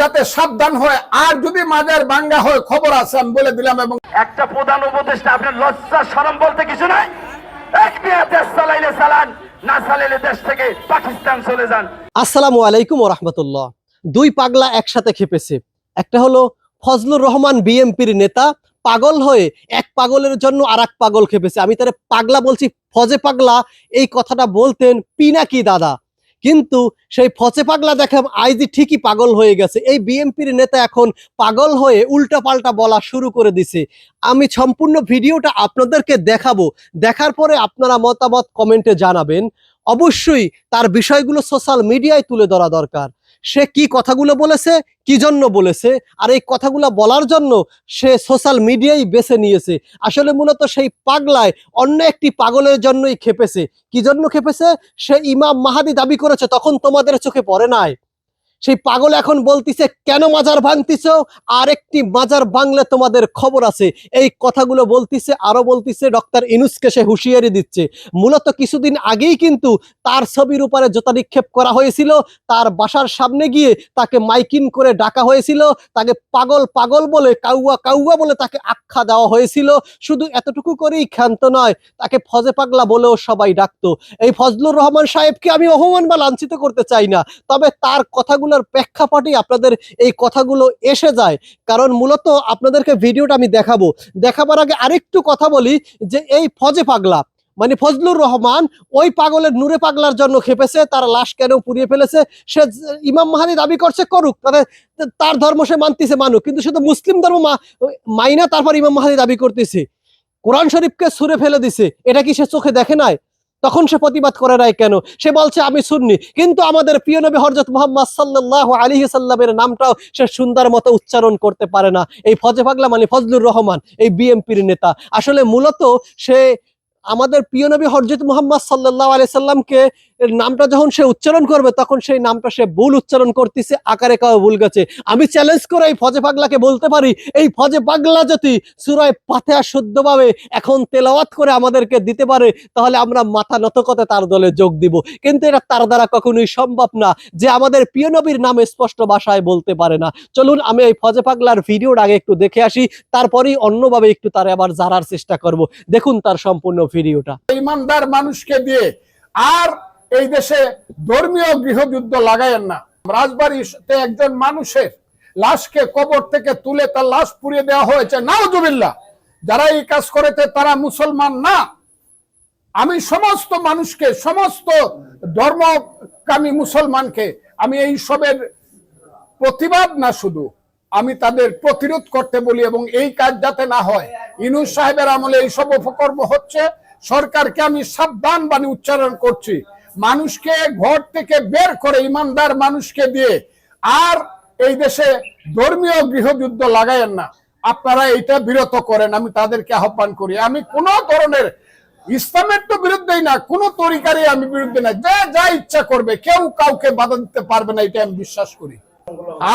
যাতে সাবধান হয়। আর যদি মাজার বাঙ্গা হয় খবর আছে আমি বলে দিলাম এবং একটা প্রধান উপদেষ্টা আপনার লজ্জা শরম বলতে কিছু নাই? এক দেশ চালাইলে চালান না চালাইলে দেশ থেকে পাকিস্তান চলে যান। আসসালামু আলাইকুম রহমতুল্লাহ। দুই পাগলা একসাথে খেপেছে। একটা হলো ফজলুর রহমান বিএমপির নেতা পাগল হয়ে এক পাগলের জন্য আর এক পাগল খেপেছে। আমি তারে পাগলা বলছি ফজে পাগলা এই কথাটা বলতেন পিনাকি দাদা। কিন্তু সেই ফচে পাগলা দেখে আইজি ঠিকই পাগল হয়ে গেছে। এই বিএমপির নেতা এখন পাগল হয়ে উল্টা পাল্টা বলা শুরু করে দিছে। আমি সম্পূর্ণ ভিডিওটা আপনাদেরকে দেখাবো। দেখার পরে আপনারা মতামত কমেন্টে জানাবেন। অবশ্যই তার বিষয়গুলো সোশ্যাল মিডিয়ায় তুলে ধরা দরকার। সে কি কথাগুলো বলেছে? কি জন্য বলেছে? আর এই কথাগুলো বলার জন্য সে সোশ্যাল মিডিয়াই বেছে নিয়েছে। আসলে মূলত সেই পাগলায় অন্য একটি পাগলের জন্যই খেপেছে। কি জন্য খেপেছে? সে ইমাম মাহাদি দাবি করেছে, তখন তোমাদের চোখে পড়ে নাই। সেই পাগল এখন বলতিছে, কেন মাজার ভাঙতিছ? আর একটি মাজার ভাঙলে তোমাদের খবর আছে। এই কথাগুলো বলতিছে, আরও বলতিছে ডক্টর ইনুসকে সে হুঁশিয়ারি দিচ্ছে। মূলত কিছুদিন আগেই কিন্তু তার ছবির উপরে জোতা নিক্ষেপ করা হয়েছিল। তার বাসার সামনে গিয়ে তাকে মাইকিন করে ডাকা হয়েছিল। তাকে পাগল পাগল বলে, কাউয়া কাউয়া বলে তাকে আখ্যা দেওয়া হয়েছিল। শুধু এতটুকু করেই ক্ষান্ত নয়, তাকে ফজে পাগলা বলেও সবাই ডাকতো। এই ফজলুর রহমান সাহেবকে আমি অপমান বা লাঞ্ছিত করতে চাই না। তবে তার কথাগুলোর প্রেক্ষাপটে আপনাদের এই কথাগুলো এসে যায়। কারণ মূলত আপনাদেরকে ভিডিওটা আমি দেখাবো। দেখাবার আগে আরেকটু কথা বলি যে এই ফজে পাগলা মানে ফজলুর রহমান ওই পাগলের নূরে পাগলার জন্য খেপেছে, তার লাশ কেন পুড়িয়ে ফেলেছে, সে ইমাম মাহাদি দাবি করছে করুক তাহলে তার ধর্ম সে মানতেছে, মানুক, কিন্তু শুধু মুসলিম ধর্ম মাইনা তারপর ইমাম মাহাদি দাবি করতেছে। কোরআন শরীফকে সুরে ফেলে দিছে, এটা কি সে চোখে দেখে নাই? তখন সে প্রতিবাদ করে নাই কেন? সে বলছে, আমি শুননি কিন্তু আমাদের প্রিয় নবী হরজত মোহাম্মদ সাল্লাহ আলী সাল্লামের নামটাও সে সুন্দর মতো উচ্চারণ করতে পারে না। এই ফজে পাগলা মানে ফজলুর রহমান, এই বিএমপির নেতা। আসলে মূলত সে আমাদের প্রিয় নবী হরজত মোহাম্মদ সাল্লাহ আলি সাল্লামকে নামটা যখন সে উচ্চারণ করবে, তখন সেই নামটা সে ভুল উচ্চারণ করতেছে, আকারে কাউ ভুল গেছে। আমি চ্যালেঞ্জ করে এই ফজে পাগলাকে বলতে পারি, এই ফজে পাগলা যদি সুরায় পাথেয়া শুদ্ধভাবে এখন তেলাওয়াত করে আমাদেরকে দিতে পারে, তাহলে আমরা মাথা নত করতে তার দলে যোগ দিব। কিন্তু এটা তার দ্বারা কখনোই সম্ভব না, যে আমাদের প্রিয় নবীর নাম স্পষ্ট ভাষায় বলতে পারে না। চলুন আমি এই ফজে পাগলার ভিডিওর আগে একটু দেখে আসি, তারপরেই অন্যভাবে একটু তার আবার জানার চেষ্টা করব। দেখুন তার সম্পূর্ণ ইমানদার মানুষকে দিয়ে আর এই দেশে ধর্মীয় গৃহযুদ্ধ না। রাজবাড়িতে একজন মানুষের লাশকে কবর থেকে তুলে তার লাশ পুড়িয়ে দেওয়া হয়েছে। যারা এই কাজ করেছে তারা মুসলমান না। আমি সমস্ত মানুষকে, সমস্ত ধর্মকামী মুসলমানকে আমি এই সবের প্রতিবাদ না শুধু আমি তাদের প্রতিরোধ করতে বলি এবং এই কাজ যাতে না হয়। ইনুস সাহেবের আমলে এই সব উপকর্ম হচ্ছে। সরকারকে আমি সাবধান বাণী উচ্চারণ করছি। মানুষকে ঘর থেকে বের করে, ইমানদার মানুষকে দিয়ে আর এই দেশে ধর্মীয় গৃহযুদ্ধ লাগায়েন না। আপনারা এটা বিরত করেন, আমি তাদেরকে আহ্বান করি। আমি কোন ধরনের ইসলামের তো বিরুদ্ধেই না, কোন তরিকারই আমি বিরুদ্ধে না। যা যা ইচ্ছা করবে, কেউ কাউকে বাধা দিতে পারবে না এটা আমি বিশ্বাস করি।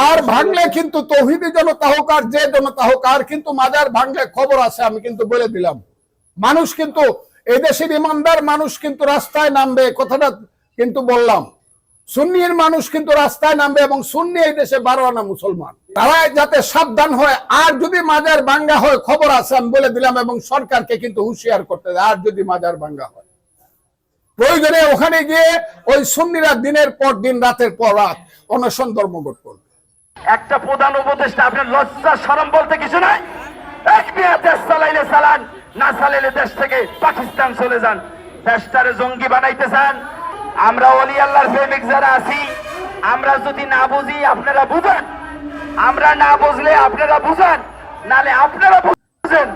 আর ভাঙলে কিন্তু তৌহিদি জনতা হোক আর যে জনতা হোক, আর কিন্তু মাজার ভাঙলে খবর আছে, আমি কিন্তু বলে দিলাম। মানুষ কিন্তু এই দেশের ইমানদার মানুষ কিন্তু রাস্তায় নামবে, কথাটা কিন্তু বললাম। সুন্নির মানুষ কিন্তু রাস্তায় নামবে এবং সুন্নি এই দেশে বারো আনা মুসলমান। তারা যাতে সাবধান হয়, আর যদি মাজার ভাঙ্গা হয়, খবর আছে, আমি বলে দিলাম এবং সরকারকে কিন্তু হুঁশিয়ার করতে আর যদি মাজার ভাঙ্গা হয়। প্রয়োজনে ওখানে গিয়ে ওই সুন্নিরা দিনের পর দিন, রাতের পর রাত অনশন ধর্মঘট করবে। একটা প্রধান উপদেষ্টা আপনার লজ্জা, শরম বলতে কিছু নাই? এক মেয়ে দেশ চালাইলে চালান, না চালাইলে দেশ থেকে পাকিস্তান চলে যান। দেশটারে জঙ্গি বানাইতে চান। আমরা অলি আল্লাহর প্রেমিক যারা আছি, আমরা যদি না বুঝি, আপনারা বুঝেন। আমরা না বুঝলে আপনারা বুঝেন, নালে আপনারা বুঝেন।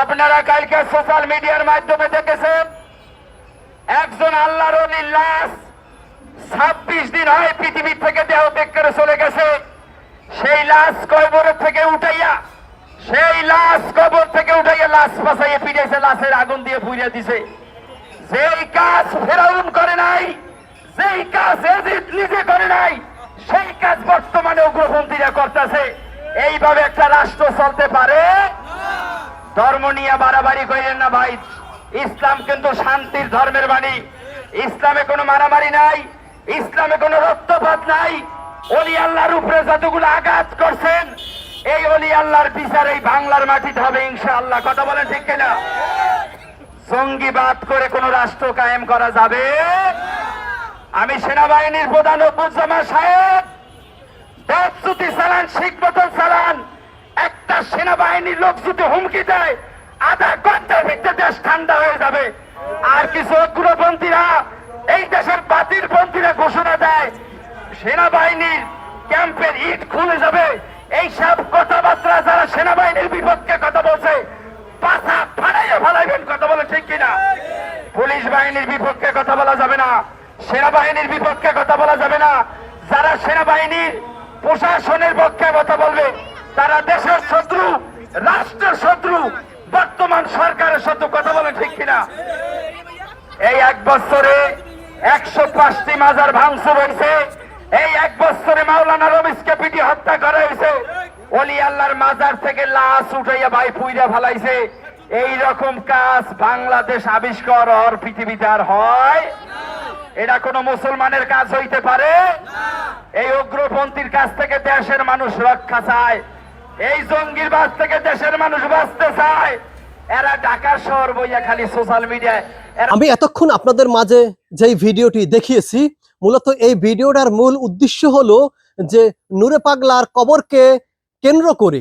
আপনারা কালকে সোশ্যাল মিডিয়ার মাধ্যমে দেখেছেন একজন আল্লাহর লাশ ছাব্বিশ দিন হয় পৃথিবীর থেকে দেহ ত্যাগ করে চলে গেছে। সেই লাশ কবরের থেকে উঠাইয়া, সেই লাশ কবর থেকে উঠাইয়া লাশ পাশাইয়া পিড়াইছে লাশের আগুন দিয়ে পুড়িয়ে দিছে। যেই কাজ ফেরাউন করে নাই, যেই কাজ এজিদ নিজে করে নাই, সেই কাজ বর্তমানে উগ্রপন্থীরা করতেছে। এইভাবে একটা রাষ্ট্র চলতে পারে? ধর্ম নিয়ে বাড়াবাড়ি করেন না ভাই। ইসলাম কিন্তু শান্তির ধর্মের বাণী। ইসলামে কোনো মারামারি নাই, ইসলামে কোনো রক্তপাত নাই। অলি আল্লাহর উপরে যতগুলো আঘাত করছেন, এই অলি আল্লাহর বিচার এই বাংলার মাটিতে হবে, ইনশাআল্লাহ। কথা বলেন ঠিক কিনা? জঙ্গিবাদ করে কোন রাষ্ট্র কায়েম করা যাবে? আমি সেনাবাহিনীর প্রধান অভ্যুজ্জামান সাহেব। দেবস্তুতি চালান, শিখ মতন চালান। একটা সেনাবাহিনীর লোক যদি হুমকি দেয় আধা ঘণ্টার ভিতরে দেশ ঠান্ডা হয়ে যাবে। আর কিছু অগ্রপন্থীরা, এই দেশের বাতিল পন্থীরা ঘোষণা দেয়, সেনাবাহিনীর ক্যাম্পের ইট খুলে যাবে। এইসব কথাবার্তা যারা সেনাবাহিনীর বিপক্ষে কথা বলছে পাশা ফাড়াইয়া ফালাইবেন কথা বলে ঠিক কিনা? পুলিশ বাহিনীর বিপক্ষে কথা বলা যাবে না, সেনাবাহিনীর বিপক্ষে কথা বলা যাবে না। যারা সেনাবাহিনীর প্রশাসনের পক্ষে কথা বলবে, তারা দেশের শত্রু, রাষ্ট্রের শত্রু বর্তমান সরকারের শত্রু কথা বলে ঠিক কিনা? এই এক বছরে একশো পাঁচটি মাজার ভাঙচুর হয়েছে। এই এক বছরে মাওলানা রমেশকে পিটি হত্যা করা হয়েছে। অলি আল্লাহর মাজার থেকে লাশ উঠাইয়া ভাই পুইরা ফালাইছে। এই রকম কাজ বাংলাদেশ আবিষ্কার হওয়ার পৃথিবীতে আর হয়? এটা কোনো মুসলমানের কাজ হইতে পারে? এই উগ্রপন্থীর কাছ থেকে দেশের মানুষ রক্ষা চায়। এই জঙ্গির বাস থেকে দেশের মানুষ বাঁচতে চায়। এরা ঢাকা শহর বইয়া খালি সোশ্যাল মিডিয়ায় আমি এতক্ষণ আপনাদের মাঝে যেই ভিডিওটি দেখিয়েছি, মূলত এই ভিডিওটার মূল উদ্দেশ্য হলো যে নূরে পাগলার কবরকে কেন্দ্র করে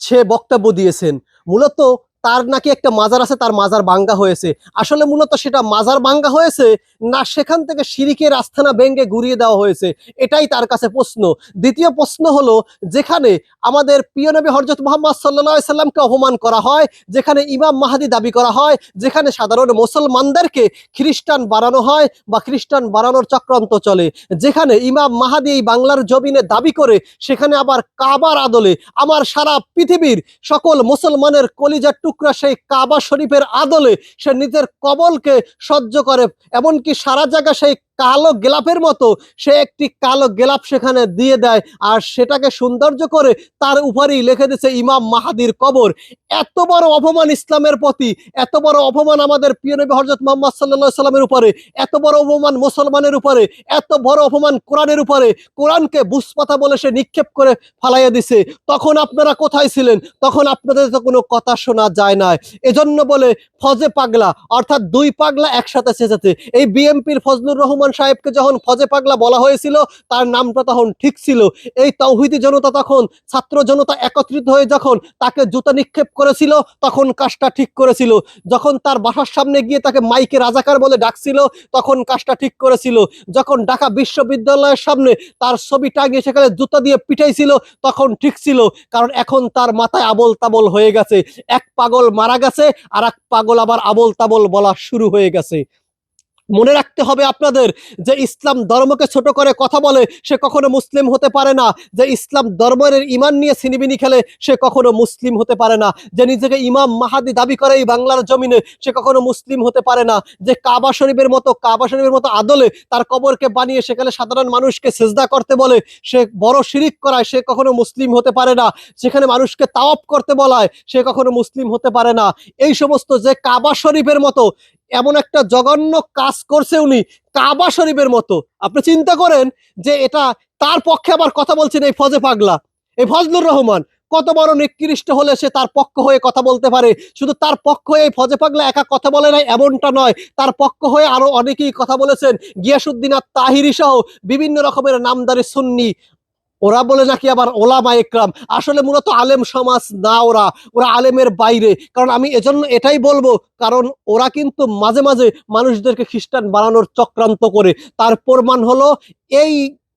সে বক্তব্য দিয়েছেন। মূলত তার নাকি একটা মাজার আছে, তার মাজার বাঙ্গা হয়েছে। আসলে মূলত সেটা মাজার বাঙ্গা হয়েছে না সেখান থেকে সিরিকের আস্থানা ভেঙ্গে ঘুরিয়ে দেওয়া হয়েছে, এটাই তার কাছে প্রশ্ন। দ্বিতীয় প্রশ্ন হলো, যেখানে আমাদের প্রিয় নবী হরজত মোহাম্মদ সাল্লাহ সাল্লামকে অপমান করা হয়, যেখানে ইমাম মাহাদি দাবি করা হয়, যেখানে সাধারণ মুসলমানদেরকে খ্রিস্টান বানানো হয় বা খ্রিস্টান বানানোর চক্রান্ত চলে, যেখানে ইমাম মাহাদি এই বাংলার জমিনে দাবি করে, সেখানে আবার কাবার আদলে আমার সারা পৃথিবীর সকল মুসলমানের কলিজার টুকরা সেই কাবা শরীফের আদলে সে নিজের কবলকে সহ্য করে এমনকি সারা জায়গা সেই কালো গেলাপের মতো। সে একটি কালো গেলাপ সেখানে দিয়ে দেয় আর সেটাকে সৌন্দর্য করে তার উপরেই লিখে দিচ্ছে ইমাম মাহাদির কবর। এত বড় অপমান ইসলামের প্রতি, এত বড় অপমান আমাদের প্রিয় নবী হজরত মোহাম্মদ সাল্লাহ সাল্লামের উপরে, এত বড় অপমান মুসলমানের উপরে, এত বড় অপমান কোরআনের উপরে, কোরআনকে বুসপাতা বলে সে নিক্ষেপ করে ফালাইয়া দিছে। তখন আপনারা কোথায় ছিলেন? তখন আপনাদের তো কোনো কথা শোনা যায় না এজন্য বলে ফজে পাগলা, অর্থাৎ দুই পাগলা একসাথে সেজেছে। এই বিএমপির ফজলুর রহমান সাহেবকে যখন ফজে পাগলা বলা হয়েছিল, তার নামটা তখন ঠিক ছিল। এই তৌহিদি জনতা তখন, ছাত্র জনতা একত্রিত হয়ে যখন তাকে জুতা নিক্ষেপ করেছিল, তখন কাজটা ঠিক করেছিল। যখন তার বাসার সামনে গিয়ে তাকে মাইকে রাজাকার বলে ডাকছিল, তখন কাজটা ঠিক করেছিল। যখন ঢাকা বিশ্ববিদ্যালয়ের সামনে তার ছবি টাঙিয়ে সেখানে জুতা দিয়ে পিটাইছিল, তখন ঠিক ছিল। কারণ এখন তার মাথায় আবল তাবল হয়ে গেছে। এক পাগল মারা গেছে আর এক পাগল আবার আবল তাবল বলা শুরু হয়ে গেছে। মনে রাখতে হবে আপনাদের যে ইসলাম ধর্মকে ছোট করে কথা বলে সে কখনো মুসলিম হতে পারে না। যে ইসলাম ধর্মের ইমান নিয়ে ছিনিবিনি খেলে সে কখনো মুসলিম হতে পারে না। যে নিজেকে ইমাম মাহাদি দাবি করে এই বাংলার জমিনে সে কখনো মুসলিম হতে পারে না। যে কাবা শরীফের মতো, কাবা শরীফের মতো আদলে তার কবরকে বানিয়ে সেখানে সাধারণ মানুষকে সেজদা করতে বলে, সে বড় শিরিক করায় সে কখনো মুসলিম হতে পারে না। সেখানে মানুষকে তাওয়াপ করতে বলায় সে কখনো মুসলিম হতে পারে না। এই সমস্ত যে কাবা শরীফের মতো, এমন একটা জঘন্য কাজ করছে উনি কাবা শরীফের মতো। আপনি চিন্তা করেন যে এটা তার পক্ষে আবার কথা বলছেন এই ফজে পাগলা। এই ফজলুর রহমান, কত বড় নিকৃষ্ট হলে সে তার পক্ষ হয়ে কথা বলতে পারে। শুধু তার পক্ষ হয়ে ফজে পাগলা একা কথা বলে নাই, এমনটা নয়। তার পক্ষ হয়ে আরও অনেকেই কথা বলেছেন। গিয়াসুদ্দিন আর তাহিরি সহ বিভিন্ন রকমের নামদারি সুন্নি। ওরা বলে নাকি আবার ওলামা একরাম। আসলে মূলত আলেম সমাজ না ওরা ওরা আলেমের বাইরে। কারণ আমি এজন্য এটাই বলব, কারণ ওরা কিন্তু মাঝে মাঝে মানুষদেরকে খ্রিস্টান বানানোর চক্রান্ত করে। তার প্রমাণ হলো এই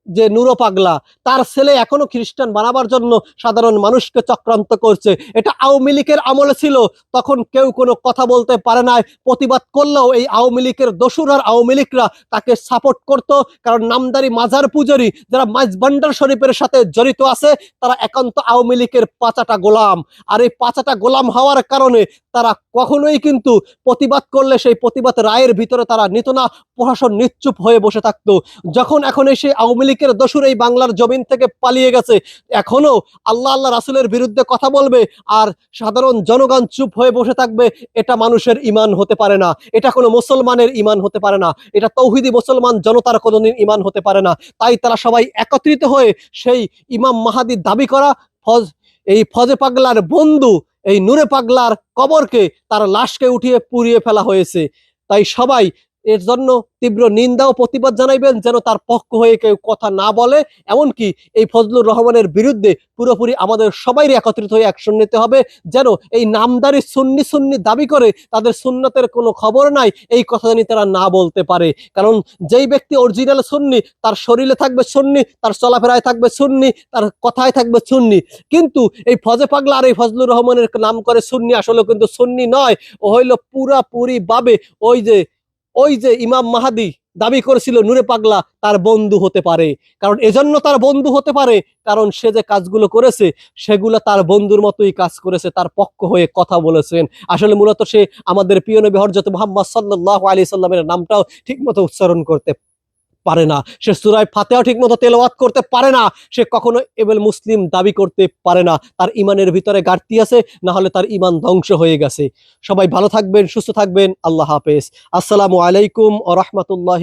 যে নুরো পাগলা, তার ছেলে এখনও খ্রিস্টান বানাবার জন্য সাধারণ মানুষকে চক্রান্ত করছে। এটা আওয়ামী লীগের আমলে ছিল। তখন কেউ কোনো কথা বলতে পারে না প্রতিবাদ করলেও এই আওয়ামী লীগের দোসুর আর আওয়ামী লীগরা তাকে সাপোর্ট করতো। কারণ নামদারি মাজার পূজারি যারা মাইজবান্ডার শরীফের সাথে জড়িত আছে, তারা একান্ত আওয়ামী লীগের পাঁচাটা গোলাম। আর এই পাঁচাটা গোলাম হওয়ার কারণে তারা কখনোই কিন্তু প্রতিবাদ করলে সেই প্রতিবাদ রায়ের ভিতরে তারা নিত না। প্রশাসন নিশ্চুপ হয়ে বসে থাকতো। যখন এখন এসে আওয়ামী লীগ লীগের দোসুর এই বাংলার জমিন থেকে পালিয়ে গেছে। এখনও আল্লাহ আল্লাহ রাসুলের বিরুদ্ধে কথা বলবে আর সাধারণ জনগণ চুপ হয়ে বসে থাকবে, এটা মানুষের ইমান হতে পারে না। এটা কোনো মুসলমানের ইমান হতে পারে না। এটা তৌহিদি মুসলমান জনতার কোনোদিন ইমান হতে পারে না। তাই তারা সবাই একত্রিত হয়ে সেই ইমাম মাহাদির দাবি করা, ফজ এই ফজে পাগলার বন্ধু, এই নূরে পাগলার কবরকে তার লাশকে উঠিয়ে পুড়িয়ে ফেলা হয়েছে। তাই সবাই এর জন্য তীব্র নিন্দা ও প্রতিবাদ জানাইবেন যেন তার পক্ষ হয়ে কেউ কথা না বলে। এমনকি এই ফজলুর রহমানের বিরুদ্ধে পুরোপুরি আমাদের সবাই একত্রিত হয়ে অ্যাকশন নিতে হবে যেন এই নামদারি সুন্নি সুন্নি দাবি করে তাদের সুন্নতের কোনো খবর নাই, এই কথা জানি তারা না বলতে পারে। কারণ যেই ব্যক্তি অরিজিনাল সুন্নি, তার শরীরে থাকবে সুন্নি, তার চলাফেরায় থাকবে সুন্নি, তার কথায় থাকবে সুন্নি। কিন্তু এই ফজে পাগলা আর এই ফজলুর রহমানের নাম করে সুন্নি আসলে কিন্তু সুন্নি নয়। ও হইল পুরাপুরি ভাবে ওই যে ওই যে ইমাম মাহাদি দাবি করেছিল, নূরে পাগলা তার বন্ধু হতে পারে। কারণ এজন্য তার বন্ধু হতে পারে, কারণ সে যে কাজগুলো করেছে, সেগুলো তার বন্ধুর মতোই কাজ করেছে, তার পক্ষ হয়ে কথা বলেছেন। আসলে মূলত সে আমাদের প্রিয় হরজত মোহাম্মদ সাল্লাহ আলি সাল্লামের নামটাও ঠিক মতো উচ্চারণ করতে পারে না। সে সুরায় ঠিক মতো তেলাওয়াত করতে পারে না। সে কখনো এবেল মুসলিম দাবি করতে পারে না। তার ইমানের ভিতরে ঘাটতি আছে না হলে তার ইমান ধ্বংস হয়ে গেছে। সবাই ভালো থাকবেন, সুস্থ থাকবেন। আল্লাহ হাফেজ। আসসালামু আলাইকুম ও রহমতুল্লাহ